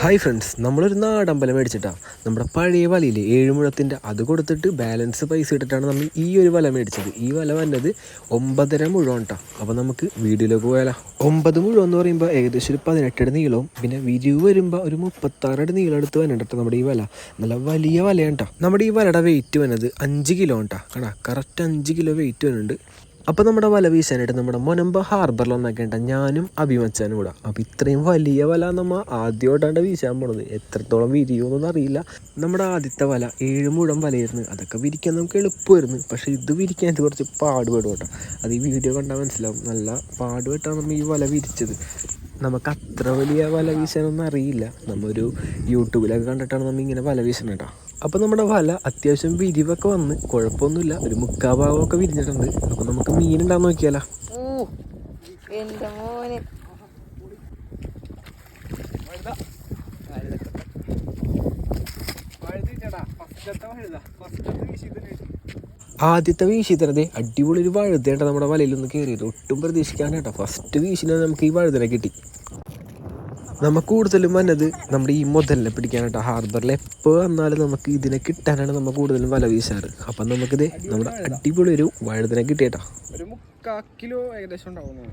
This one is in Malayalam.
ഹായ് ഫ്രണ്ട്സ് നമ്മളൊരു നാടമ്പലം മേടിച്ചിട്ടാ. നമ്മുടെ പഴയ വലയിലെ ഏഴുമുഴത്തിന്റെ അത് കൊടുത്തിട്ട് ബാലൻസ് പൈസ ഇട്ടിട്ടാണ് നമ്മൾ ഈ ഒരു വല മേടിച്ചത്. ഈ വല വന്നത് ഒമ്പതര മുഴുവൻ കേട്ടോ അപ്പോൾ നമുക്ക് വീഡിയോയിലേക്ക് പോയാലോ. ഒമ്പത് മുഴുവൻ എന്ന് പറയുമ്പോൾ ഏകദേശം ഒരു പതിനെട്ടടി നീളവും പിന്നെ വിരിവ് വരുമ്പോൾ ഒരു മുപ്പത്താറടി നീളം എടുത്ത് വന്നിട്ട് ട്ടോ നമ്മുടെ ഈ വല. നല്ല വലിയ വലയാണ് കേട്ടോ നമ്മുടെ ഈ വലയുടെ വെയിറ്റ് വന്നത് അഞ്ച് കിലോ കേട്ടോ കാണാ കറക്റ്റ് അഞ്ച് കിലോ വെയിറ്റ് വരുന്നുണ്ട്. അപ്പോൾ നമ്മുടെ വല വീശാനായിട്ട് നമ്മുടെ മൊനമ്പ ഹാർബറിൽ ഒന്നാക്കേണ്ട ഞാനും അഭിമച്ചാനും കൂടെ. അപ്പോൾ ഇത്രയും വലിയ വല നമ്മൾ ആദ്യമായിട്ടാണ് വീശാൻ പോണത്. എത്രത്തോളം വിരിയുമെന്നൊന്നും അറിയില്ല. നമ്മുടെ ആദ്യത്തെ വല ഏഴ് മുഴം വലയായിരുന്നു. അതൊക്കെ വിരിക്കാൻ നമുക്ക് എളുപ്പമായിരുന്നു. പക്ഷേ ഇത് വിരിക്കാനായിട്ട് കുറച്ച് പാടുപെടും കേട്ടോ. അത് ഈ വീഡിയോ കണ്ടാൽ മനസ്സിലാവും. നല്ല പാടുപെട്ടാണ് നമ്മൾ ഈ വല വിരിച്ചത്. നമുക്ക് അത്ര വലിയ വല വീശാനൊന്നും അറിയില്ല. നമ്മൊരു യൂട്യൂബിലൊക്കെ കണ്ടിട്ടാണ് നമ്മൾ ഇങ്ങനെ വല വീശണം കേട്ടോ. അപ്പോൾ നമ്മുടെ വല അത്യാവശ്യം വിരിവൊക്കെ വന്ന് കുഴപ്പമൊന്നുമില്ല. ഒരു മുക്കാ ഭാഗമൊക്കെ വിരിഞ്ഞിട്ടുണ്ട്. അപ്പോൾ നമുക്ക് മീൻ ഉണ്ടാകുന്ന നോക്കിയാലോ. ഓ എന്റെ മോനെ. ആദ്യത്തെ വീശി തരതെ അടിപൊളി ഒരു വഴുതേണ്ട നമ്മുടെ വലയിൽ ഒന്ന് കയറിയത് ഒട്ടും പ്രതീക്ഷിക്കാനേട്ടാ. ഫസ്റ്റ് വീശിനെ നമുക്ക് ഈ വഴുതനെ കിട്ടി. നമുക്ക് കൂടുതലും വന്നത് നമ്മുടെ ഈ മുതലിനെ പിടിക്കാനായിട്ട് ഹാർബറിൽ എപ്പോൾ വന്നാലും നമുക്ക് ഇതിനെ കിട്ടാനാണ് നമ്മൾ കൂടുതലും വല വീശാറ്. അപ്പം നമുക്കിത് നമ്മുടെ അടിപൊളി ഒരു വഴുതനെ കിട്ടിയേട്ടാ. ഒരു മുക്കാ കിലോ ഏകദേശം ഉണ്ടാവുന്നു.